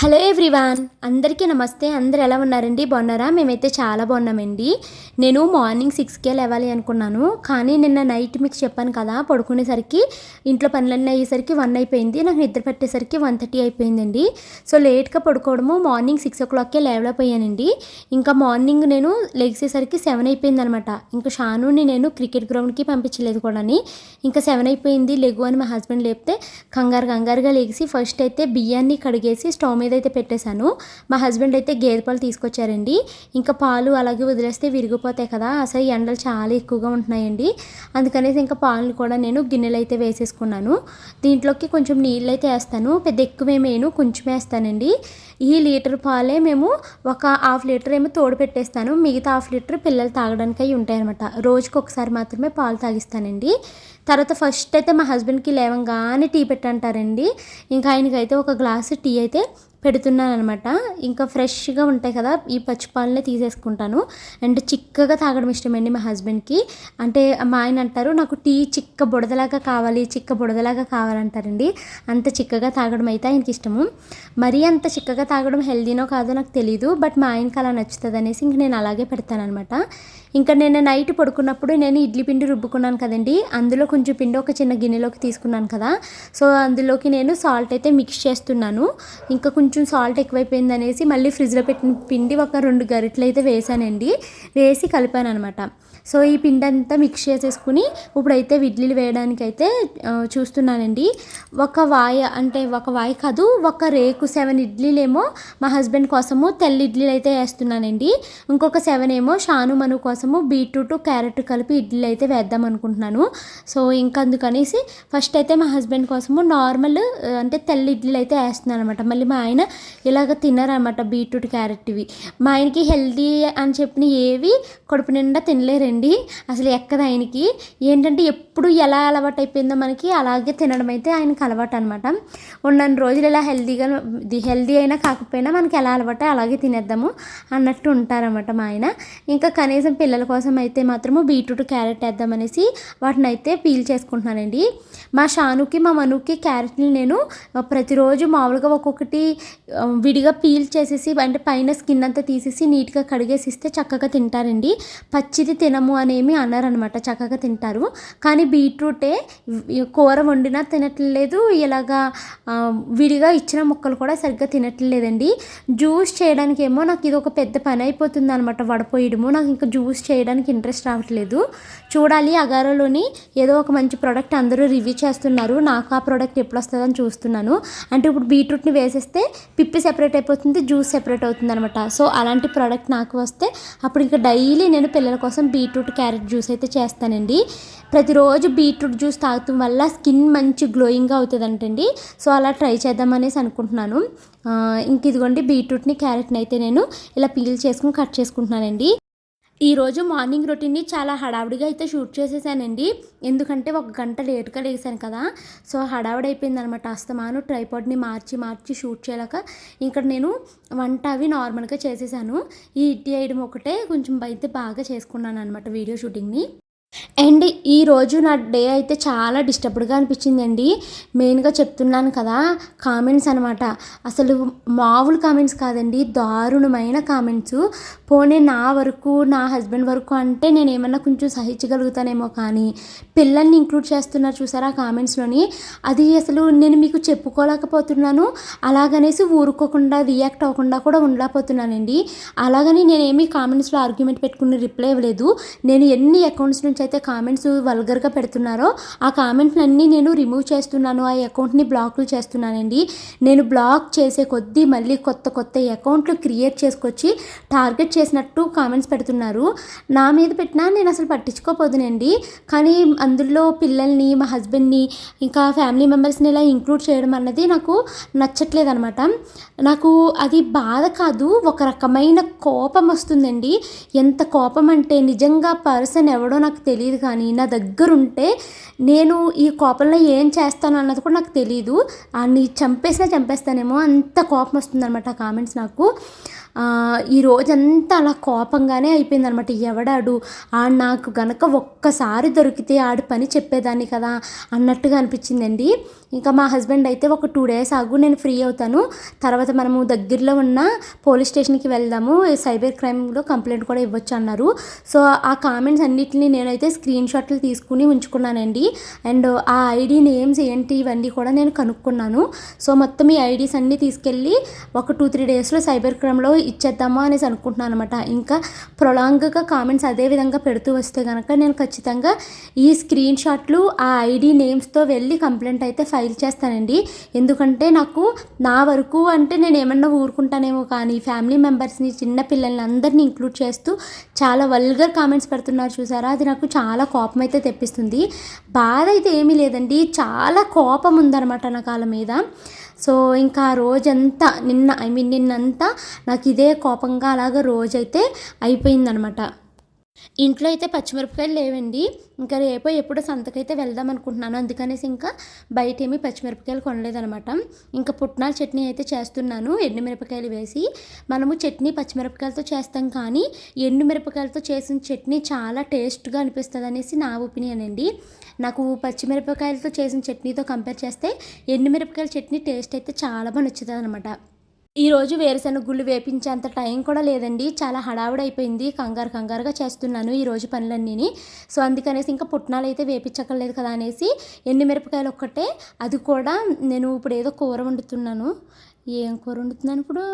Hello everyone అందరికీ నమస్తే. అందరు ఎలా ఉన్నారండి? బాగున్నారా? మేమైతే చాలా బాగున్నామండి. నేను మార్నింగ్ సిక్స్కే లేవాలి అనుకున్నాను. కానీ నిన్న నైట్ మీకు చెప్పాను కదా పడుకునేసరికి ఇంట్లో పనులన్నీ అయ్యేసరికి వన్ అయిపోయింది. నాకు నిద్ర పట్టేసరికి వన్ థర్టీ అయిపోయిందండి. సో లేట్గా పడుకోవడము మార్నింగ్ సిక్స్ ఓ క్లాక్కే లేవలేకపోయానండి. ఇంకా మార్నింగ్ నేను లెగిసేసరికి సెవెన్ అయిపోయింది అనమాట ఇంకా షానుని నేను క్రికెట్ గ్రౌండ్కి పంపించలేదు కూడా ఇంకా సెవెన్ అయిపోయింది. లెగు అని మా హస్బెండ్ లేపితే కంగారు కంగారుగా లెగిసి ఫస్ట్ అయితే బియ్యాన్ని కడిగేసి స్టవ్ మీద అయితే పెట్టేశాను మా హస్బెండ్ అయితే గేదె పాలు తీసుకొచ్చారండి. ఇంకా పాలు అలాగే వదిలేస్తే విరిగిపోతాయి కదా అసలు ఎండలు చాలా ఎక్కువగా ఉంటున్నాయండి. అందుకనేసి ఇంకా పాలను కూడా నేను గిన్నెలు అయితే వేసేసుకున్నాను. దీంట్లోకి కొంచెం నీళ్ళు అయితే వేస్తాను. పెద్ద ఎక్కువేమేను కొంచెం వేస్తానండి. ఈ లీటర్ పాలే మేము ఒక హాఫ్ లీటర్ ఏమో తోడు పెట్టేస్తాను. మిగతా హాఫ్ లీటర్ పిల్లలు తాగడానికి అవి ఉంటాయన్నమాట. రోజుకి ఒకసారి మాత్రమే పాలు తాగిస్తానండి. తర్వాత ఫస్ట్ అయితే మా హస్బెండ్కి లేవంగానే టీ పెట్టంటారండి. ఇంకా ఆయనకైతే ఒక గ్లాసు టీ అయితే పెడుతున్నాను అనమాట ఇంకా ఫ్రెష్గా ఉంటాయి కదా ఈ పచ్చిపాలనే తీసేసుకుంటాను. అండ్ చిక్కగా తాగడం ఇష్టమండి మా హస్బెండ్కి అంటే మా ఆయన అంటారు నాకు టీ చిక్క బుడదలాగా కావాలి చిక్క బుడదలాగా కావాలంటారండి. అంత చిక్కగా తాగడం అయితే ఆయనకి ఇష్టము. మరీ అంత చిక్కగా తాగడం హెల్దీనో కాదో నాకు తెలియదు బట్ మా ఆయనకి అలా నచ్చుతుంది అనేసి ఇంక నేను అలాగే పెడతాను అనమాట ఇంకా నేను నైట్ పడుకున్నప్పుడు నేను ఇడ్లీ పిండి రుబ్బుకున్నాను కదండి అందులో కొంచెం పిండి ఒక చిన్న గిన్నెలోకి తీసుకున్నాను కదా. సో అందులోకి నేను సాల్ట్ అయితే మిక్స్ చేస్తున్నాను. ఇంకా కొంచెం సాల్ట్ ఎక్కువైపోయింది అనేసి మళ్ళీ ఫ్రిడ్జ్లో పెట్టిన పిండి ఒక రెండు గరిటెలు అయితే వేసానండి. వేసి కలిపాను అనమాట సో ఈ పిండి అంతా మిక్స్ చేసేసుకుని ఇప్పుడైతే ఇడ్లీలు వేయడానికి అయితే చూస్తున్నానండి. ఒక వాయ అంటే ఒక వాయ కాదు ఒక రేకు సెవెన్ ఇడ్లీలేమో మా హస్బెండ్ కోసము తెల్ల ఇడ్లీలు అయితే వేస్తున్నానండి. ఇంకొక సెవెన్ ఏమో షాను మను కోసము బీట్రూట్ క్యారెట్ కలిపి ఇడ్లీలు అయితే వేద్దాం అనుకుంటున్నాను. సో ఇంకందుకనేసి ఫస్ట్ అయితే మా హస్బెండ్ కోసము నార్మల్ అంటే తెల్ల ఇడ్లీలు అయితే వేస్తున్నాను అనమాట మళ్ళీ మా ఆయన ఇలాగ తిన్నారనమాట బీట్రూట్ క్యారెట్ ఇవి మా ఆయనకి హెల్దీ అని చెప్పిన ఏవి కడుపు నిండా తినలేరండి. అసలు ఎక్కదు ఆయనకి. ఏంటంటే ఎప్పుడు ఎలా అలవాటు అయిపోయిందో మనకి అలాగే తినడం అయితే ఆయనకి అలవాటు అనమాట ఉన్న రోజులు ఇలా హెల్దీగా హెల్దీ అయినా కాకపోయినా మనకి ఎలా అలవాటు అలాగే తినేద్దాము అన్నట్టు ఉంటారన్నమాట మా ఆయన. ఇంకా కనీసం పిల్లల కోసం అయితే మాత్రము బీట్రూట్ క్యారెట్ వేద్దామనేసి వాటిని అయితే పీల్ చేసుకుంటున్నానండి. మా షానుకి మా మనుకి క్యారెట్ని నేను ప్రతిరోజు మామూలుగా ఒక్కొక్కటి విడిగా పీల్ చేసేసి అంటే పైన స్కిన్ అంతా తీసేసి నీట్గా కడిగేసి ఇస్తే చక్కగా తింటారండి. పచ్చిది తిన తినము అనేమి అనరనమాట చక్కగా తింటారు. కానీ బీట్రూటే కూర వండినా తినట్లేదు ఇలాగా విడిగా ఇచ్చిన ముక్కలు కూడా సరిగ్గా తినట్లేదండి. జ్యూస్ చేయడానికి ఏమో నాకు ఇది ఒక పెద్ద పని అయిపోతుంది అనమాట వడపోయడము నాకు ఇంకా జ్యూస్ చేయడానికి ఇంట్రెస్ట్ రావట్లేదు. చూడాలి అగారోలోని ఏదో ఒక మంచి ప్రోడక్ట్ అందరూ రివ్యూ చేస్తున్నారు. నాకు ఆ ప్రోడక్ట్ ఎప్పుడు వస్తుందని చూస్తున్నాను. అంటే ఇప్పుడు బీట్రూట్ని వేసేస్తే పిప్పి సెపరేట్ అయిపోతుంది జ్యూస్ సెపరేట్ అవుతుంది అనమాట సో అలాంటి ప్రోడక్ట్ నాకు వస్తే అప్పుడు ఇంకా డైలీ నేను పిల్లల కోసం బీట్రూట్ క్యారెట్ జ్యూస్ అయితే చేస్తానండి. ప్రతిరోజు బీట్రూట్ జ్యూస్ తాగటం వల్ల స్కిన్ మంచి గ్లోయింగ్గా అవుతుందంటండి. సో అలా ట్రై చేద్దామనేసి అనుకుంటున్నాను. ఇంక ఇదిగోండి బీట్రూట్ని క్యారెట్ని అయితే నేను ఇలా పీల్ చేసుకుని కట్ చేసుకుంటున్నానండి. ఈరోజు మార్నింగ్ రొటీన్ని చాలా హడావుడిగా అయితే షూట్ చేసేసానండి. ఎందుకంటే ఒక గంట లేటుగా లేసాను కదా. సో హడావుడి అయిపోయింది అనమాట అస్తమాను ట్రైపాడ్ని మార్చి మార్చి షూట్ చేయలేక ఇక్కడ నేను వంట అవి నార్మల్గా చేసేసాను. ఈ ఇడ్లీ వేయడం ఒకటే కొంచెం అయితే బాగా చేసుకున్నాను అనమాట వీడియో షూటింగ్ని. అండ్ ఈరోజు నా డే అయితే చాలా డిస్టర్బ్డ్గా అనిపించిందండి. మెయిన్గా చెప్తున్నాను కదా కామెంట్స్ అనమాట అసలు మామూలు కామెంట్స్ కాదండి దారుణమైన కామెంట్స్. పోనీ నా వరకు నా హస్బెండ్ వరకు అంటే నేను ఏమన్నా కొంచెం సహించగలుగుతానేమో కానీ పిల్లల్ని ఇంక్లూడ్ చేస్తున్నారు చూసారా కామెంట్స్లోని? అది అసలు నేను మీకు చెప్పుకోలేకపోతున్నాను. అలాగనేసి ఊరుకోకుండా రియాక్ట్ అవ్వకుండా కూడా ఉండలేకపోతున్నానండి. అలాగని నేనేమి కామెంట్స్లో ఆర్గ్యుమెంట్ పెట్టుకుని రిప్లై ఇవ్వలేదు. నేను ఎన్ని అకౌంట్స్ నుంచి అయితే కామెంట్స్ వల్గర్గా పెడుతున్నారో ఆ కామెంట్లన్నీ నేను రిమూవ్ చేస్తున్నాను. ఆ అకౌంట్ని బ్లాక్లు చేస్తున్నానండి. నేను బ్లాక్ చేసే కొద్దీ మళ్ళీ కొత్త కొత్త అకౌంట్లు క్రియేట్ చేసుకొచ్చి టార్గెట్ చేసినట్టు కామెంట్స్ పెడుతున్నారు. నా మీద పెట్టినా నేను అసలు పట్టించుకోపోదునండి. కానీ అందులో పిల్లల్ని మా హస్బెండ్ని ఇంకా ఫ్యామిలీ మెంబర్స్ని ఇలా ఇంక్లూడ్ చేయడం అన్నది నాకు నచ్చట్లేదు అనమాట నాకు అది బాధ కాదు ఒక రకమైన కోపం వస్తుందండి. ఎంత కోపం అంటే నిజంగా పర్సన్ ఎవడో నాకు తెలియదు కానీ నా దగ్గర ఉంటే నేను ఈ కోపంలో ఏం చేస్తాను అన్నది కూడా నాకు తెలియదు అన్ని చంపేసినా చంపేస్తానేమో అంత కోపం వస్తుందన్నమాట ఆ కామెంట్స్ నాకు. ఈ రోజంతా అలా కోపంగానే అయిపోయింది అనమాట ఎవడాడు? ఆ నాకు గనక ఒక్కసారి దొరికితే ఆడి పని చెప్పేదాన్ని కదా అన్నట్టుగా అనిపించిందండి. ఇంకా మా హస్బెండ్ అయితే ఒక టూ డేస్ ఆగు నేను ఫ్రీ అవుతాను. తర్వాత మనము దగ్గరలో ఉన్న పోలీస్ స్టేషన్కి వెళ్దాము. సైబర్ క్రైమ్లో కంప్లైంట్ కూడా ఇవ్వచ్చు అన్నారు. సో ఆ కామెంట్స్ అన్నిటిని నేనైతే స్క్రీన్ షాట్లు తీసుకుని ఉంచుకున్నానండి. అండ్ ఆ ఐడి నేమ్స్ ఏంటి ఇవన్నీ కూడా నేను కనుక్కున్నాను. సో మొత్తం ఈ ఐడీస్ అన్నీ తీసుకెళ్ళి ఒక టూ త్రీ డేస్లో సైబర్ క్రైమ్లో ఇచ్చేద్దామా అనేసి అనుకుంటున్నాను అనమాట ఇంకా ప్రొలాంగ్గా కామెంట్స్ అదే విధంగా పెడుతూ వస్తే కనుక నేను ఖచ్చితంగా ఈ స్క్రీన్ షాట్లు ఆ ఐడి నేమ్స్తో వెళ్ళి కంప్లైంట్ అయితే ఫైల్ చేస్తానండి. ఎందుకంటే నాకు నా వరకు అంటే నేను ఏమన్నా ఊరుకుంటానేమో కానీ ఫ్యామిలీ మెంబర్స్ని చిన్న పిల్లల్ని అందరినీ ఇంక్లూడ్ చేస్తూ చాలా వల్గర్ కామెంట్స్ పెడుతున్నారు చూసారా? అది నాకు చాలా కోపం అయితే తెప్పిస్తుంది. బాధ అయితే ఏమీ లేదండి. చాలా కోపం ఉందన్నమాట నాకు వాళ్ళ మీద. సో ఇంకా ఆ రోజంతా నిన్న ఐ మీన్ నిన్నంతా నాకు ఇదే కోపంగా అలాగ రోజైతే అయిపోయిందనమాట. ఇంట్లో అయితే పచ్చిమిరపకాయలు లేవండి. ఇంకా రేపో ఎప్పుడో సంతకైతే వెళ్దాం అనుకుంటున్నాను. అందుకనేసి ఇంకా బయట ఏమీ పచ్చిమిరపకాయలు కొనలేదనమాట. ఇంకా పుట్నాల చట్నీ అయితే చేస్తున్నాను. ఎండుమిరపకాయలు వేసి మనము చట్నీ పచ్చిమిరపకాయలతో చేస్తాం కానీ ఎండుమిరపకాయలతో చేసిన చట్నీ చాలా టేస్ట్గా అనిపిస్తుంది అనేసి నా ఒపీనియన్ అండి. నాకు పచ్చిమిరపకాయలతో చేసిన చట్నీతో కంపేర్ చేస్తే ఎండుమిరపకాయల చట్నీ టేస్ట్ అయితే చాలా బాగా నచ్చుతుంది అనమాట ఈరోజు వేరుశనగ గుళ్ళు వేపించేంత టైం కూడా లేదండి. చాలా హడావుడైపోయింది. అయిపోయింది కంగారు కంగారుగా చేస్తున్నాను ఈరోజు పనులన్నీ పనులన్నీని. సో అందుకనేసి ఇంకా పుట్నాలు అయితే వేపించక్కర్లేదు కదా అనేసి ఎండుమిరపకాయలు ఒక్కటే. అది కూడా నేను ఇప్పుడు ఏదో కూర వండుతున్నాను. ఏం కూర వండుతున్నాను ఇప్పుడు?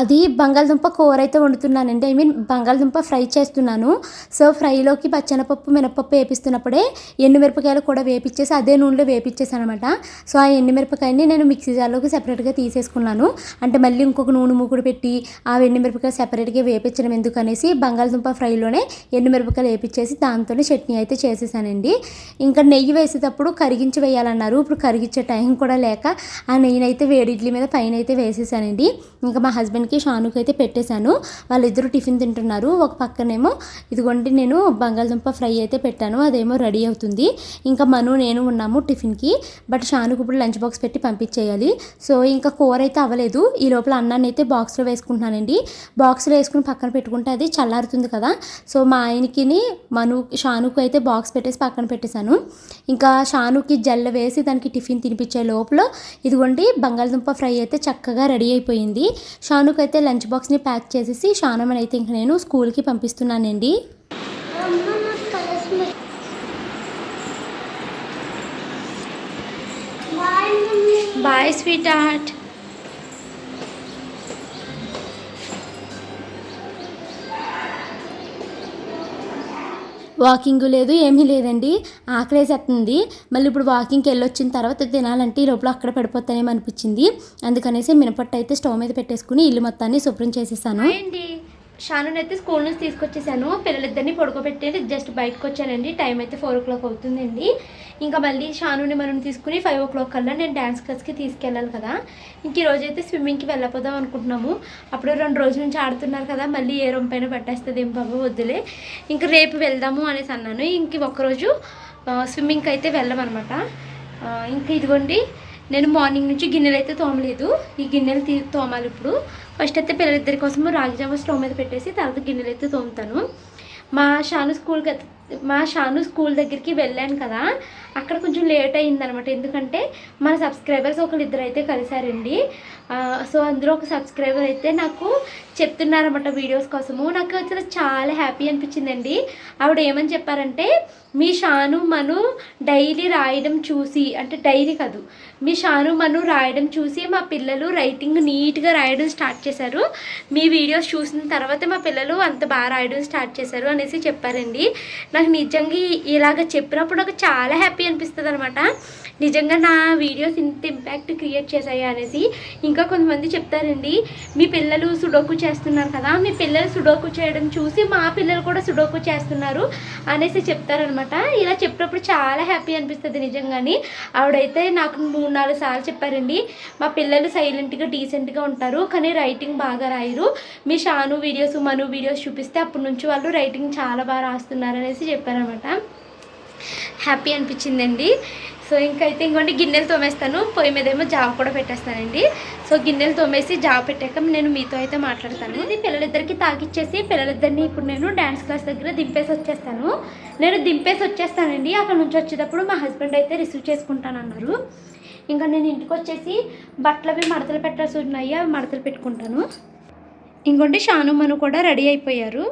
అది బంగాళదుంప కూర అయితే వండుతున్నానండి. ఐ మీన్ బంగాళదుంప ఫ్రై చేస్తున్నాను. సో ఫ్రైలోకి పచ్చెనపప్పు మినపప్పు వేపిస్తున్నప్పుడే ఎండుమిరపకాయలు కూడా వేపించేసి అదే నూనెలో వేపించేసాను అనమాట సో ఆ ఎండుమిరపకాయని నేను మిక్సీ జార్లోకి సెపరేట్గా తీసేసుకున్నాను. అంటే మళ్ళీ ఇంకొక నూనె మూకుడు పెట్టి ఆ ఎండుమిరపకాయలు సెపరేట్గా వేపించడం ఎందుకనేసి బంగాళదుంప ఫ్రైలోనే ఎండుమిరపకాయలు వేపించేసి దాంతోనే చట్నీ అయితే చేసేసానండి. ఇంకా నెయ్యి వేసేటప్పుడు కరిగించి వేయాలన్నారు. ఇప్పుడు కరిగించే టైం కూడా లేక ఆ నెయ్యిని అయితే వేడి ఇడ్లీ మీద పైన అయితే వేసేసానండి. ఇంకా మా హస్బెండ్ హస్బెండ్కి షానుకి అయితే పెట్టేశాను. వాళ్ళిద్దరూ టిఫిన్ తింటున్నారు. ఒక పక్కనేమో ఇదిగోండి నేను బంగాళదుంప ఫ్రై అయితే పెట్టాను. అదేమో రెడీ అవుతుంది. ఇంకా మను నేను ఉన్నాము టిఫిన్కి. బట్ షానుకు ఇప్పుడు లంచ్ బాక్స్ పెట్టి పంపించేయాలి. సో ఇంకా కూర అయితే అవ్వలేదు. ఈ లోపల అన్నాన్ని అయితే బాక్స్లో వేసుకుంటున్నానండి. బాక్స్లో వేసుకుని పక్కన పెట్టుకుంటే అది చల్లారుతుంది కదా. సో మా ఆయనకి మను షానుకు అయితే బాక్స్ పెట్టేసి పక్కన పెట్టేశాను. ఇంకా షానుకి జల్ల వేసి దానికి టిఫిన్ తినిపించే లోపల ఇదిగోండి బంగాళదుంప ఫ్రై అయితే చక్కగా రెడీ అయిపోయింది. షానుకు అయితే లంచ్ బాక్స్ని ప్యాక్ చేసేసి షానమని అయితే ఇంక నేను స్కూల్కి పంపిస్తున్నానండి. బాయ్ స్వీట్ హార్ట్ వాకింగ్ లేదు ఏమీ లేదండి. ఆకలేసేస్తుంది మళ్ళీ ఇప్పుడు వాకింగ్కి వెళ్ళొచ్చిన తర్వాత తినాలంటే ఈ లోపల అక్కడ పడిపోతానేమో అనిపించింది. అందుకనేసి మినపట్టు అయితే స్టవ్ మీద పెట్టేసుకుని ఇల్లు మొత్తాన్ని శుభ్రం చేసేసాను. షాను అయితే స్కూల్ నుంచి తీసుకొచ్చేసాను. పిల్లలిద్దరిని పడుకోబెట్టి జస్ట్ బయటకు వచ్చానండి టైం అయితే ఫోర్ ఓ క్లాక్ అవుతుందండి. ఇంకా మళ్ళీ షానుని మనం తీసుకుని ఫైవ్ ఓ క్లాక్ కల్లా నేను డ్యాన్స్ క్లాస్కి తీసుకెళ్ళాలి కదా. ఇంక ఈరోజు అయితే స్విమ్మింగ్కి వెళ్ళిపోదాం అనుకుంటున్నాము. అప్పుడు రెండు రోజుల నుంచి ఆడుతున్నారు కదా మళ్ళీ ఏ రొంపైన పైన పట్టేస్తుంది ఏం బాబు వద్దులే. ఇంకా రేపు వెళ్దాము అనేసి అన్నాను. ఇంక ఒక్కరోజు స్విమ్మింగ్కి అయితే వెళ్ళమన్నమాట ఇంక ఇంకా ఇదిగోండి నేను మార్నింగ్ నుంచి గిన్నెలు అయితే తోమలేదు. ఈ గిన్నెలు తీ తోమాలి ఇప్పుడు. ఫస్ట్ అయితే పిల్లలిద్దరి కోసము రాగి స్టవ్ మీద పెట్టేసి తర్వాత గిన్నెలు అయితే తోముతాను. మా షాను స్కూల్కి మా షాను స్కూల్ దగ్గరికి వెళ్ళాను కదా అక్కడ కొంచెం లేట్ అయిందనమాట ఎందుకంటే మన సబ్స్క్రైబర్స్ ఒకళ్ళు ఇద్దరు అయితే కలిశారండి సో అందులో ఒక సబ్స్క్రైబర్ అయితే నాకు చెప్తున్నారన్నమాట వీడియోస్ కోసము. నాకు అసలు చాలా హ్యాపీ అనిపించిందండి. ఆవిడ ఏమని చెప్పారంటే మీ షాను మను డైలీ రాయడం చూసి అంటే డైరీ కాదు. మీ షాను మను రాయడం చూసి మా పిల్లలు రైటింగ్ నీట్గా రాయడం స్టార్ట్ చేశారు. మీ వీడియోస్ చూసిన తర్వాత మా పిల్లలు అంత బాగా రాయడం స్టార్ట్ చేశారు అనేసి చెప్పారండి. నాకు నాకు నిజంగా ఇలాగ చెప్పినప్పుడు నాకు చాలా హ్యాపీ అనిపిస్తుంది అనమాట నిజంగా నా వీడియోస్ ఇంత ఇంపాక్ట్ క్రియేట్ చేశాయి అనేసి. ఇంకా కొంతమంది చెప్తారండి మీ పిల్లలు సుడోకు చేస్తున్నారు కదా మీ పిల్లలు సుడోకు చేయడం చూసి మా పిల్లలు కూడా సుడోకు చేస్తున్నారు అనేసి చెప్తారనమాట ఇలా చెప్పినప్పుడు చాలా హ్యాపీ అనిపిస్తుంది నిజంగాని. ఆవిడైతే నాకు మూడు నాలుగు సార్లు చెప్పారండి మా పిల్లలు సైలెంట్గా డీసెంట్గా ఉంటారు కానీ రైటింగ్ బాగా రాయరు. మీ షాను వీడియోస్ మను వీడియోస్ చూపిస్తే అప్పటి నుంచి వాళ్ళు రైటింగ్ చాలా బాగా రాస్తున్నారు అనేసి చెప్పారనమాట. హ్యాపీ అనిపించిందండి. సో ఇంకైతే ఇంకోండి గిన్నెలు తోమేస్తాను. పొయ్యి మీద ఏమో జావ కూడా పెట్టేస్తానండి. సో గిన్నెలు తోమేసి జావ పెట్టాక నేను మీతో అయితే మాట్లాడతాను. ఇది పిల్లలిద్దరికి తాగిచ్చేసి పిల్లలిద్దరిని ఇప్పుడు నేను డ్యాన్స్ క్లాస్ దగ్గర దింపేసి వచ్చేస్తాను. నేను దింపేసి వచ్చేస్తానండి. అక్కడ నుంచి వచ్చేటప్పుడు మా హస్బెండ్ అయితే రిసీవ్ చేసుకుంటానన్నారు. ఇంకా నేను ఇంటికి వచ్చేసి బట్టలు అవి మడతలు పెట్టాల్సి ఉన్నాయి అవి మడతలు పెట్టుకుంటాను. ఇంకోటి షాను మను కూడా రెడీ అయిపోయారు.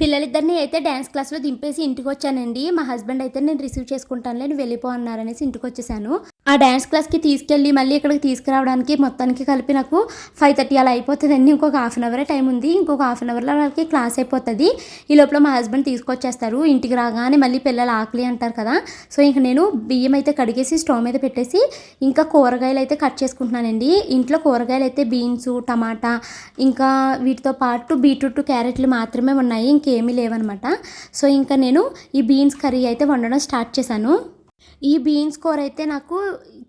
పిల్లలిద్దరిని అయితే డ్యాన్స్ క్లాస్లో దింపేసి ఇంటికి వచ్చానండి మా హస్బెండ్ అయితే నేను రిసీవ్ చేసుకుంటాను నువ్వు వెళ్ళిపో అన్నారనేసి ఇంటికి వచ్చేసాను ఆ డ్యాన్స్ క్లాస్కి తీసుకెళ్ళి మళ్ళీ ఇక్కడికి తీసుకురావడానికి మొత్తానికి కలిపి నాకు ఫైవ్ థర్టీ అలా అయిపోతుందండి. ఇంకొక హాఫ్ అన్ అవరే టైం ఉంది. ఇంకొక హాఫ్ అన్ అవర్లో వాళ్ళకి క్లాస్ అయిపోతుంది. ఈ లోపల మా హస్బెండ్ తీసుకొచ్చేస్తారు. ఇంటికి రాగానే మళ్ళీ పిల్లలు ఆకలి అంటారు కదా. సో ఇంక నేను బియ్యం అయితే కడిగేసి స్టవ్ మీద పెట్టేసి ఇంకా కూరగాయలు అయితే కట్ చేసుకుంటున్నానండి. ఇంట్లో కూరగాయలు అయితే బీన్స్ టమాటా ఇంకా వీటితో పాటు బీట్రూట్ క్యారెట్లు మాత్రమే ఉన్నాయి. ఇంకేమీ లేవన్నమాట సో ఇంకా నేను ఈ బీన్స్ కర్రీ అయితే వండడం స్టార్ట్ చేశాను. ఈ బీన్స్ కూర అయితే నాకు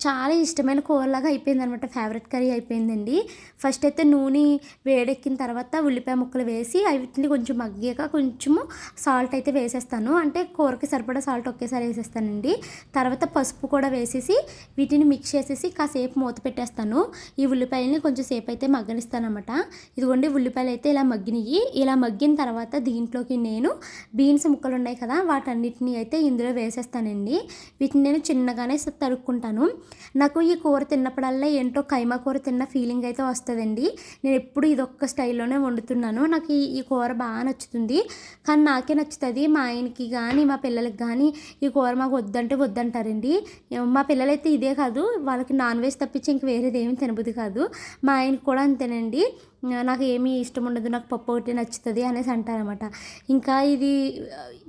చాలా ఇష్టమైన కూరలాగా అయిపోయింది అనమాట ఫేవరెట్ కర్రీ అయిపోయిందండి. ఫస్ట్ అయితే నూనె వేడెక్కిన తర్వాత ఉల్లిపాయ ముక్కలు వేసి అవిటిని కొంచెం మగ్గాక కొంచెము సాల్ట్ అయితే వేసేస్తాను. అంటే కూరకి సరిపడా సాల్ట్ ఒకేసారి వేసేస్తానండి. తర్వాత పసుపు కూడా వేసేసి వీటిని మిక్స్ చేసేసి కాసేపు మూత పెట్టేస్తాను. ఈ ఉల్లిపాయలని కొంచెం సేపు అయితే మగ్గనిస్తానమాట ఇదిగోండి ఉల్లిపాయలు అయితే ఇలా మగ్గినవి ఇలా మగ్గిన తర్వాత దీంట్లోకి నేను బీన్స్ ముక్కలు ఉన్నాయి కదా వాటన్నిటిని అయితే ఇందులో వేసేస్తానండి. వీటిని నేను చిన్నగానే తరుక్కుంటాను. నాకు ఈ కూర తిన్నప్పుడల్లా ఏంటో కైమా కూర తిన్న ఫీలింగ్ అయితే వస్తుందండి. నేను ఎప్పుడు ఇదొక్క స్టైల్లోనే వండుతున్నాను. నాకు ఈ ఈ కూర బాగా నచ్చుతుంది. కానీ నాకే నచ్చుతుంది మా ఆయనకి కానీ మా పిల్లలకి కానీ ఈ కూర మాకు వద్దంటే వద్దంటారండి. మా పిల్లలైతే ఇదే కాదు వాళ్ళకి నాన్ వెజ్ తప్పించి ఇంక వేరేది ఏమి తినబుద్ధి కాదు. మా ఆయనకి కూడా అంతేనండి. నాకు ఏమీ ఇష్టం ఉండదు నాకు పప్పు ఒకటి నచ్చుతుంది అనేసి అంటారనమాట ఇంకా ఇది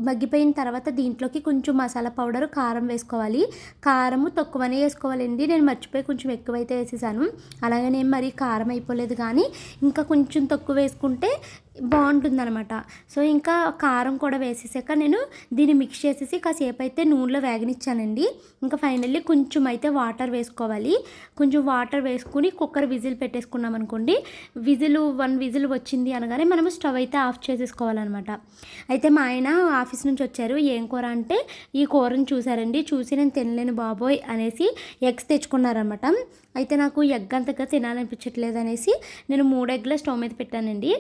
మగ్గిపోయిన తర్వాత దీంట్లోకి కొంచెం మసాలా పౌడర్ కారం వేసుకోవాలి. కారము తక్కువనే వేసుకోవాలండి. నేను మర్చిపోయి కొంచెం ఎక్కువైతే వేసేసాను. అలాగే నేను మరీ కారం అయిపోలేదు కానీ ఇంకా కొంచెం తక్కువ వేసుకుంటే బాగుంటుందనమాట సో ఇంకా కారం కూడా వేసేసాక నేను దీన్ని మిక్స్ చేసేసి కాసేపు అయితే నూనెలో వేగనిచ్చానండి. ఇంకా ఫైనల్లీ కొంచెం అయితే వాటర్ వేసుకోవాలి. కొంచెం వాటర్ వేసుకుని కుక్కర్ విజిల్ పెట్టేసుకున్నాం అనుకోండి. విజిల్ వన్ విజిల్ వచ్చింది అనగానే మనం స్టవ్ అయితే ఆఫ్ చేసేసుకోవాలన్నమాట. అయితే మా ఆయన ఆఫీస్ నుంచి వచ్చారు. ఏం కూర అంటే ఈ కూరను చూసారండి. చూసి నేను తినలేను బాబోయ్ అనేసి ఎగ్స్ తెచ్చుకున్నారనమాట అయితే నాకు ఎగ్ అంతగా తినాలనిపించట్లేదు అనేసి నేను మూడు ఎగ్ల స్టవ్ మీద పెట్టానండి.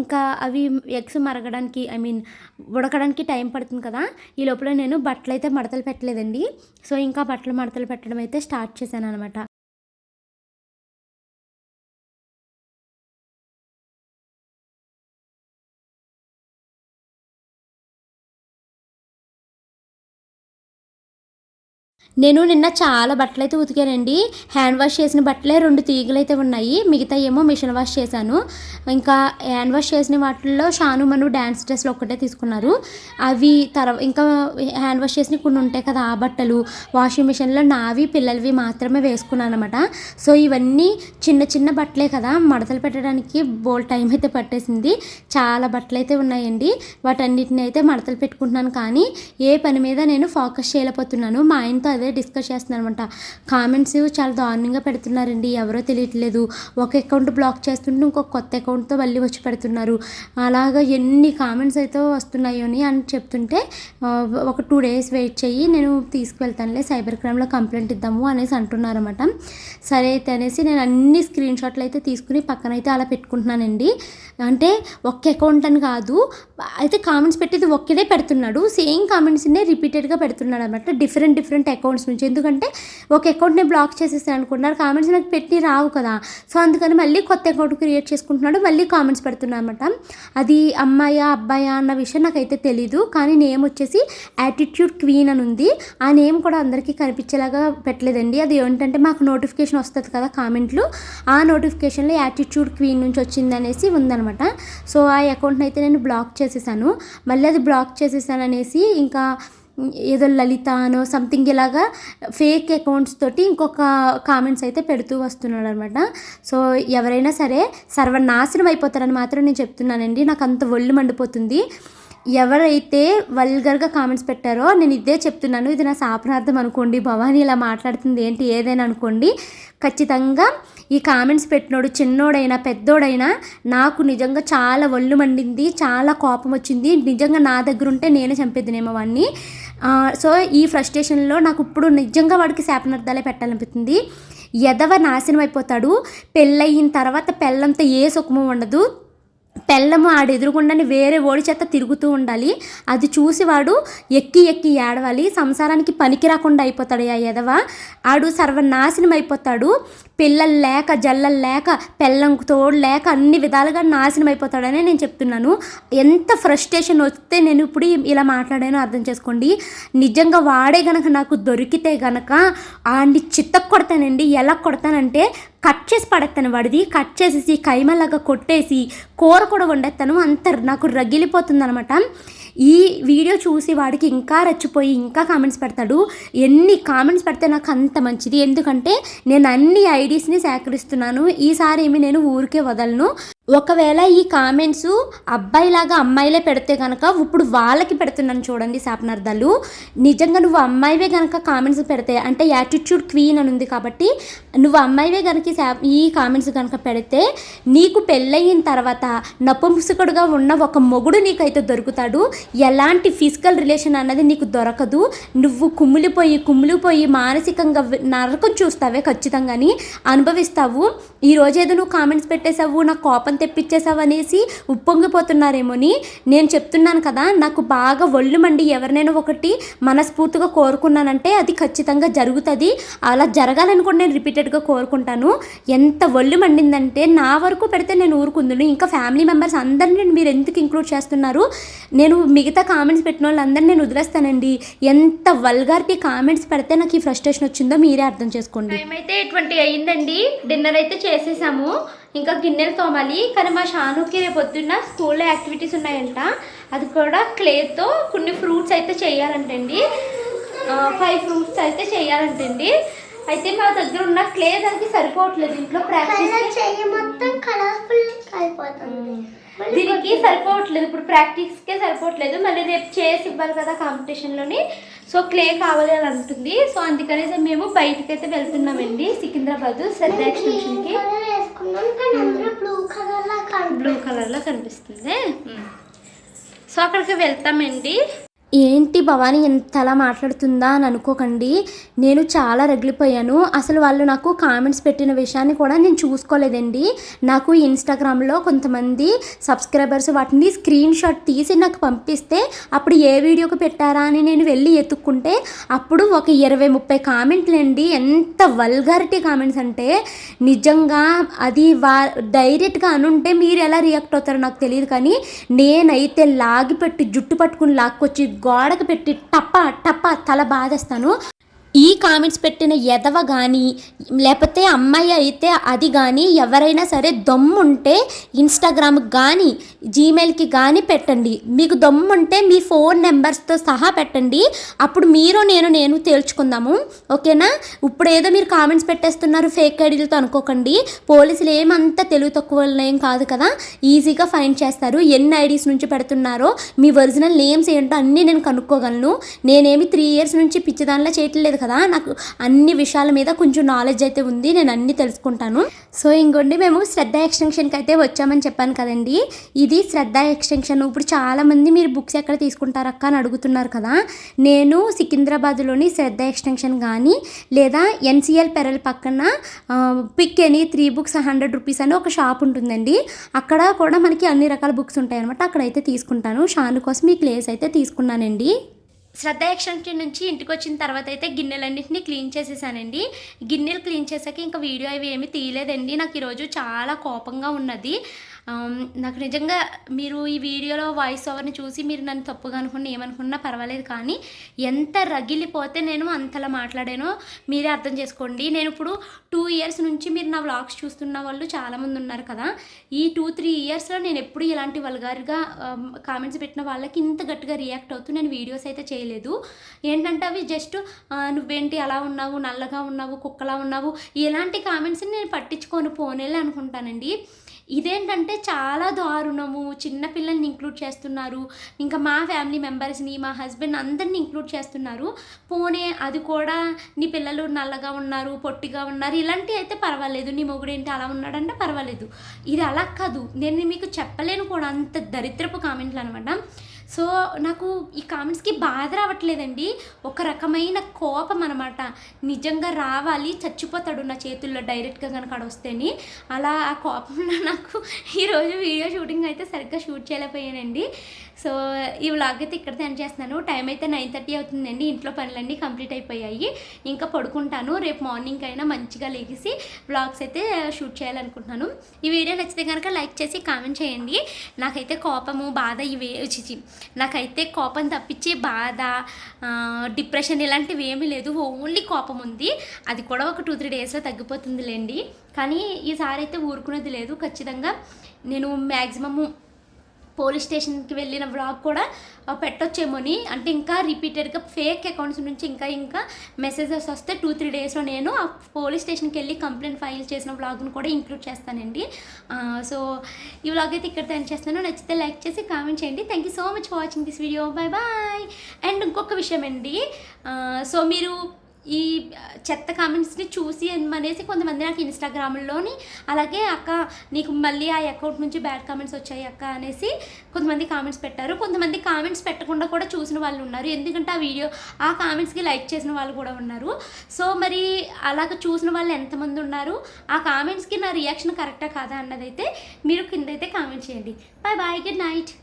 ఇంకా అవి ఎగ్స్ మరగడానికి ఐ మీన్ ఉడకడానికి టైం పడుతుంది కదా ఈ లోపల నేను బట్టలు అయితే మడతలు పెట్టలేదండి. సో ఇంకా బట్టలు మడతలు పెట్టడం అయితే స్టార్ట్ చేశాను అనమాట నేను నిన్న చాలా బట్టలు అయితే ఉతికానండి. హ్యాండ్ వాష్ చేసిన బట్టలే రెండు తీగలు అయితే ఉన్నాయి. మిగతా ఏమో మిషన్ వాష్ చేశాను. ఇంకా హ్యాండ్ వాష్ చేసిన వాటిల్లో షాను మను డ్యాన్స్ డ్రెస్లు ఒక్కటే తీసుకున్నారు. అవి తర్వా ఇంకా హ్యాండ్ వాష్ చేసిన కొన్ని ఉంటాయి కదా ఆ బట్టలు వాషింగ్ మిషన్లో నావి పిల్లలవి మాత్రమే వేసుకున్నాను అనమాట సో ఇవన్నీ చిన్న చిన్న బట్టలే కదా మడతలు పెట్టడానికి బోల్ టైం అయితే పట్టేసింది. చాలా బట్టలు అయితే ఉన్నాయండి. వాటన్నిటిని అయితే మడతలు పెట్టుకుంటున్నాను. కానీ ఏ పని మీద నేను ఫోకస్ చేయలేకపోతున్నాను. మా ఆయనతో అదే డిస్కస్ చేస్తున్నాను అనమాట కామెంట్స్ చాలా దారుణంగా పెడుతున్నారండి. ఎవరో తెలియట్లేదు. ఒక అకౌంట్ బ్లాక్ చేస్తుంటే ఇంకొక కొత్త అకౌంట్తో మళ్ళీ వచ్చి పెడుతున్నారు. అలాగా ఎన్ని కామెంట్స్ అయితే వస్తున్నాయో అని అని చెప్తుంటే ఒక టూ డేస్ వెయిట్ చేయి నేను తీసుకువెళ్తానులే సైబర్ క్రైమ్లో కంప్లైంట్ ఇద్దాము అనేసి అంటున్నారన్నమాట. సరే అయితే అనేసి నేను అన్ని స్క్రీన్ షాట్లు అయితే తీసుకుని పక్కన అయితే అలా పెట్టుకుంటున్నానండి. అంటే ఒక్క అకౌంట్ అని కాదు అయితే కామెంట్స్ పెట్టేది ఒక్కడే పెడుతున్నాడు. సేమ్ కామెంట్స్నే రిపీటెడ్గా పెడుతున్నాడు అనమాట డిఫరెంట్ డిఫరెంట్ అకౌంట్స్ నుంచి. ఎందుకంటే ఒక అకౌంట్ని బ్లాక్ చేసేసాను అనుకుంటున్నారు. కామెంట్స్ నాకు పెట్టి రావు కదా. సో అందుకని మళ్ళీ కొత్త అకౌంట్ క్రియేట్ చేసుకుంటున్నాడు. మళ్ళీ కామెంట్స్ పెడుతున్నాడు అనమాట అది అమ్మాయా అబ్బాయా అన్న విషయం నాకైతే తెలీదు. కానీ నేమ్ వచ్చేసి యాటిట్యూడ్ క్వీన్ అని ఉంది. ఆ నేమ్ కూడా అందరికీ కనిపించేలాగా పెట్టలేదండి. అది ఏంటంటే మాకు నోటిఫికేషన్ వస్తుంది కదా కామెంట్లు. ఆ నోటిఫికేషన్లో యాటిట్యూడ్ క్వీన్ నుంచి వచ్చింది అనేసి అనమాట. సో ఆ అకౌంట్ని అయితే నేను బ్లాక్ చేసేసాను. మళ్ళీ అది బ్లాక్ చేసేసాను అనేసి ఇంకా ఏదో లలిత అనో సంథింగ్ ఇలాగా ఫేక్ అకౌంట్స్ తోటి ఇంకొక కామెంట్స్ అయితే పెడుతూ వస్తున్నాడు అనమాట. సో ఎవరైనా సరే సర్వనాశనం అయిపోతారని మాత్రం నేను చెప్తున్నానండి. నాకు అంత ఒళ్ళు మండిపోతుంది. ఎవరైతే వల్గర్గా కామెంట్స్ పెట్టారో నేను ఇదే చెప్తున్నాను. ఇది నా శాపనార్థం అనుకోండి. భవానీ ఇలా మాట్లాడుతుంది ఏంటి ఏదైనా అనుకోండి. ఖచ్చితంగా ఈ కామెంట్స్ పెట్టినోడు చిన్నోడైనా పెద్దోడైనా నాకు నిజంగా చాలా ఒళ్ళు మండింది చాలా కోపం వచ్చింది. నిజంగా నా దగ్గర ఉంటే నేనే చంపేదినేమో వాడిని సో ఈ ఫ్రస్ట్రేషన్లో నాకు ఇప్పుడు నిజంగా వాడికి శాపనార్థాలే పెట్టాలనిపిస్తుంది. ఎదవ నాశనం అయిపోతాడు. పెళ్ళయిన తర్వాత పెళ్ళంతో ఏ సుఖము ఉండదు. పెళ్ళము ఆడు వేరే ఓడి చేత తిరుగుతూ ఉండాలి. అది చూసి వాడు ఎక్కి ఎక్కి ఏడవాలి. సంసారానికి పనికి రాకుండా అయిపోతాడు ఆ ఎదవ ఆడు సర్వనాశనం అయిపోతాడు. పిల్లలు లేక జల్లలు లేక పెళ్ళం తోడు లేక అన్ని విధాలుగా నాశనం అయిపోతాడని నేను చెప్తున్నాను. ఎంత ఫ్రస్ట్రేషన్ వస్తే నేను ఇప్పుడు ఇలా మాట్లాడానో అర్థం చేసుకోండి. నిజంగా వాడే గనక నాకు దొరికితే గనక ఆడిని చిత్తకు కొడతానండి. ఎలా కొడతానంటే కట్ చేసి పడేస్తాను వాడిది. కట్ చేసేసి కైమలాగా కొట్టేసి కూర కూడా వండేస్తాను అంత నాకు రగిలిపోతుంది అనమాట ఈ వీడియో చూసి వాడికి ఇంకా రెచ్చిపోయి ఇంకా కామెంట్స్ పెడతాడు. ఎన్ని కామెంట్స్ పెడితే నాకు అంత మంచిది. ఎందుకంటే నేను అన్ని ఐడీస్ని సేకరిస్తున్నాను. ఈసారి ఏమి నేను ఊరికే వదలను. ఒకవేళ ఈ కామెంట్స్ అబ్బాయిలాగా అమ్మాయిలే పెడితే కనుక ఇప్పుడు వాళ్ళకి పెడుతున్నాను చూడండి శాపనార్థాలు. నిజంగా నువ్వు అమ్మాయివే కనుక కామెంట్స్ పెడితే అంటే యాటిట్యూడ్ క్వీన్ అని ఉంది కాబట్టి నువ్వు అమ్మాయివే కనుక ఈ ఈ కామెంట్స్ కనుక పెడితే నీకు పెళ్ళయిన తర్వాత నపుంసకుడుగా ఉన్న ఒక మొగుడు నీకైతే దొరుకుతాడు. ఎలాంటి ఫిజికల్ రిలేషన్ అన్నది నీకు దొరకదు. నువ్వు కుమ్మిలిపోయి కుమ్మిలిపోయి మానసికంగా నరకం చూస్తావే ఖచ్చితంగాని అనుభవిస్తావు. ఈ ఏదో నువ్వు కామెంట్స్ పెట్టేశావు నా కోపం తెప్పించేసావు తెప్పించేసావనేసి ఉప్పొంగిపోతున్నారేమోని? నేను చెప్తున్నాను కదా నాకు బాగా ఒళ్ళు మండి ఎవరినైనా ఒకటి మనస్ఫూర్తిగా కోరుకున్నానంటే అది ఖచ్చితంగా జరుగుతుంది. అలా జరగాలని కూడా నేను రిపీటెడ్గా కోరుకుంటాను. ఎంత ఒళ్ళు మండిందంటే నా వరకు పెడితే నేను ఊరుకుందును. ఇంకా ఫ్యామిలీ మెంబర్స్ అందరినీ మీరు ఎందుకు ఇంక్లూడ్ చేస్తున్నారు? నేను మిగతా కామెంట్స్ పెట్టిన వాళ్ళందరినీ నేను వదిలేస్తానండి. ఎంత వల్గారిటీ కామెంట్స్ పెడితే నాకు ఈ ఫ్రస్ట్రేషన్ వచ్చిందో మీరే అర్థం చేసుకోండి. మేమైతే అయితే ట్వంటీ అయ్యిందండి డిన్నర్ అయితే చేసేసాము. ఇంకా గిన్నెలు తోమాలి కానీ మా షానుకి రేపు పొద్దున్న స్కూల్లో యాక్టివిటీస్ ఉన్నాయంట. అది కూడా క్లేతో కొన్ని ఫ్రూట్స్ అయితే చేయాలంటండి. ఫైవ్ ఫ్రూట్స్ అయితే చేయాలంటండి. అయితే మా దగ్గర ఉన్న క్లే దానికి సరిపోవట్లేదు. ఇంట్లో ప్రాక్టీస్ మొత్తం కలర్ఫుల్ అయిపోతుంది. దీనికి సరిపోవట్లేదు. ఇప్పుడు ప్రాక్టీస్కే సరిపోవట్లేదు. మళ్ళీ రేపు చేసి ఇవ్వాలి కదా కాంపిటీషన్లోని. సో క్లే కావాలి అని అంటుంది. సో అందుకనేసి మేము బయటకి అయితే వెళ్తున్నామండి సికింద్రాబాద్ శ్రద్ధ ఎక్స్టెన్షన్కి బ్లూ కలర్లో కనిపిస్తుంది. సో అక్కడికి వెళ్తామండి. ఏంటి భవాని ఇంతలా మాట్లాడుతుందా అని అనుకోకండి. నేను చాలా రగిలిపోయాను. అసలు వాళ్ళు నాకు కామెంట్స్ పెట్టిన విషయాన్ని కూడా నేను చూసుకోలేదండి. నాకు ఇన్స్టాగ్రామ్లో కొంతమంది సబ్స్క్రైబర్స్ వాటిని స్క్రీన్ షాట్ తీసి నాకు పంపిస్తే అప్పుడు ఏ వీడియోకి పెట్టారా అని నేను వెళ్ళి ఎత్తుక్కుంటే అప్పుడు ఒక ఇరవై ముప్పై కామెంట్లు అండి. ఎంత వల్గారిటీ కామెంట్స్ అంటే నిజంగా అది వా డైరెక్ట్గా అనుంటే మీరు ఎలా రియాక్ట్ అవుతారో నాకు తెలియదు కానీ నేనైతే లాగి పెట్టి జుట్టు పట్టుకుని లాక్కొచ్చి గోడకు పెట్టి టప్ప టప్ప తల బాధేస్తాను. ఈ కామెంట్స్ పెట్టిన ఎదవ కానీ లేకపోతే అమ్మాయి అయితే అది కానీ ఎవరైనా సరే దమ్ముంటే ఇన్స్టాగ్రామ్కి కానీ జీమెయిల్కి కానీ పెట్టండి. మీకు దమ్ముంటే మీ ఫోన్ నెంబర్స్తో సహా పెట్టండి. అప్పుడు మీరు నేను నేను తేల్చుకుందాము. ఓకేనా? ఇప్పుడు ఏదో మీరు కామెంట్స్ పెట్టేస్తున్నారు ఫేక్ ఐడీలతో అనుకోకండి. పోలీసులు ఏమంతా తెలివి తక్కువ ఏం కాదు కదా. ఈజీగా ఫైండ్ చేస్తారు. ఎన్ని ఐడీస్ నుంచి పెడుతున్నారో మీ ఒరిజినల్ నేమ్స్ ఏంటో అన్నీ నేను కనుక్కోగలను. నేనేమి త్రీ ఇయర్స్ నుంచి పిచ్చిదానిలా చేయట్లేదు కదా నాకు అన్ని విషయాల మీద కొంచెం నాలెడ్జ్ అయితే ఉంది నేను అన్నీ తెలుసుకుంటాను. సో ఇంకోండి మేము శ్రద్ధ ఎక్స్టెన్షన్కి అయితే వచ్చామని చెప్పాను కదండి. ఇది శ్రద్ధ ఎక్స్టెన్షన్. ఇప్పుడు చాలామంది మీరు బుక్స్ ఎక్కడ తీసుకుంటారక్క అని అడుగుతున్నారు కదా. నేను సికింద్రాబాద్లోని శ్రద్ధ ఎక్స్టెన్షన్ కానీ లేదా ఎన్సిఎల్ పెరల్ పక్కన pick any three books hundred rupees అని ఒక షాప్ ఉంటుందండి. అక్కడ కూడా మనకి అన్ని రకాల బుక్స్ ఉంటాయి అనమాట అక్కడైతే తీసుకుంటాను. షాను కోసం ఈ ప్లేస్ అయితే తీసుకున్నానండి. శ్రద్ధ ఎక్స్టెన్షన్ నుంచి ఇంటికి వచ్చిన తర్వాత అయితే గిన్నెలన్నింటినీ క్లీన్ చేసేసానండి. గిన్నెలు క్లీన్ చేశాక ఇంకా వీడియో అవి ఏమీ తీయలేదండి. నాకు ఈరోజు చాలా కోపంగా ఉన్నది. నాకు నిజంగా మీరు ఈ వీడియోలో వాయిస్ ఓవర్ని చూసి మీరు నన్ను తప్పుగా అనుకున్న ఏమనుకున్నా పర్వాలేదు. కానీ ఎంత రగిలిపోతే నేను అంతలా మాట్లాడానో మీరే అర్థం చేసుకోండి. నేను ఇప్పుడు టూ ఇయర్స్ నుంచి మీరు నా వ్లాగ్స్ చూస్తున్న వాళ్ళు చాలామంది ఉన్నారు కదా. ఈ టూ త్రీ ఇయర్స్లో నేను ఎప్పుడు ఇలాంటి వల్గారుగా కామెంట్స్ పెట్టిన వాళ్ళకి ఇంత గట్టిగా రియాక్ట్ అవుతూ నేను వీడియోస్ అయితే చేయలేదు. ఏంటంటే అవి జస్ట్ నువ్వేంటి అలా ఉన్నావు నల్లగా ఉన్నావు కుక్కలా ఉన్నావు ఇలాంటి కామెంట్స్ని నేను పట్టించుకొని పోనేలే అనుకుంటానండి. ఇదేంటంటే చాలా దారుణము. చిన్న పిల్లల్ని ఇంక్లూడ్ చేస్తున్నారు. ఇంకా మా ఫ్యామిలీ మెంబర్స్ని మా హస్బెండ్ అందరిని ఇంక్లూడ్ చేస్తున్నారు. పోనే అది కూడా నీ పిల్లలు నల్లగా ఉన్నారు పొట్టిగా ఉన్నారు. ఇలాంటివి అయితే పర్వాలేదు. నీ మొగుడు ఏంటి అలా ఉన్నాడంటే పర్వాలేదు. ఇది అలా కాదు. నేను మీకు చెప్పలేను కూడా. అంత దరిద్రపు కామెంట్లు అనమాట. సో నాకు ఈ కామెంట్స్కి బాధ రావట్లేదండి. ఒక రకమైన కోపం అనమాట నిజంగా రావాలి చచ్చిపోతాడు నా చేతుల్లో డైరెక్ట్గా కనుక ఆడ వస్తేని అలా ఆ కోపంలో నాకు ఈరోజు వీడియో షూటింగ్ అయితే సరిగ్గా షూట్ చేయలేకపోయానండి. సో ఈ వ్లాగ్ అయితే ఇక్కడ సెండ్ చేస్తున్నాను. టైం అయితే నైన్ థర్టీ అవుతుందండి. ఇంట్లో పనులన్నీ కంప్లీట్ అయిపోయాయి. ఇంకా పడుకుంటాను. రేపు మార్నింగ్ అయినా మంచిగా లేచి వ్లాగ్స్ అయితే షూట్ చేయాలనుకుంటున్నాను. ఈ వీడియో నచ్చితే కనుక లైక్ చేసి కామెంట్ చేయండి. నాకైతే కోపము బాధ ఇవే చిచి నాకైతే కోపం తప్పించి బాధ డిప్రెషన్ ఇలాంటివి ఏమీ లేదు. ఓన్లీ కోపం ఉంది. అది కూడా ఒక టూ త్రీ డేస్లో తగ్గిపోతుందిలేండి. కానీ ఈసారి అయితే ఊరుకునేది లేదు. ఖచ్చితంగా నేను మ్యాక్సిమము పోలీస్ స్టేషన్కి వెళ్ళిన వ్లాగ్ కూడా పెట్టొచ్చేమోని అంటే ఇంకా రిపీటెడ్గా ఫేక్ అకౌంట్స్ నుంచి ఇంకా ఇంకా మెసేజెస్ వస్తే టూ త్రీ డేస్లో నేను ఆ పోలీస్ స్టేషన్కి వెళ్ళి కంప్లైంట్ ఫైల్ చేసిన వ్లాగ్ను కూడా ఇంక్లూడ్ చేస్తానండి. సో ఈ వ్లాగ్ అయితే ఇక్కడ ఎండ్ చేస్తాను నచ్చితే లైక్ చేసి కామెంట్ చేయండి. Thank you so much for watching this video bye bye and ఇంకొక విషయం అండి సో మీరు ఈ చెత్త కామెంట్స్ని చూసి అనేసి కొంతమంది నాకు ఇన్స్టాగ్రామ్లోని అలాగే అక్క నీకు మళ్ళీ ఆ అకౌంట్ నుంచి బ్యాడ్ కామెంట్స్ వచ్చాయి అక్క అనేసి కొంతమంది కామెంట్స్ పెట్టారు. కొంతమంది కామెంట్స్ పెట్టకుండా కూడా చూసిన వాళ్ళు ఉన్నారు. ఎందుకంటే ఆ వీడియో ఆ కామెంట్స్కి లైక్ చేసిన వాళ్ళు కూడా ఉన్నారు. సో మరి అలాగ చూసిన వాళ్ళు ఎంతమంది ఉన్నారు? ఆ కామెంట్స్కి నా రియాక్షన్ కరెక్టా కాదా అన్నదైతే మీరు కింద అయితే కామెంట్ చేయండి. Bye bye good night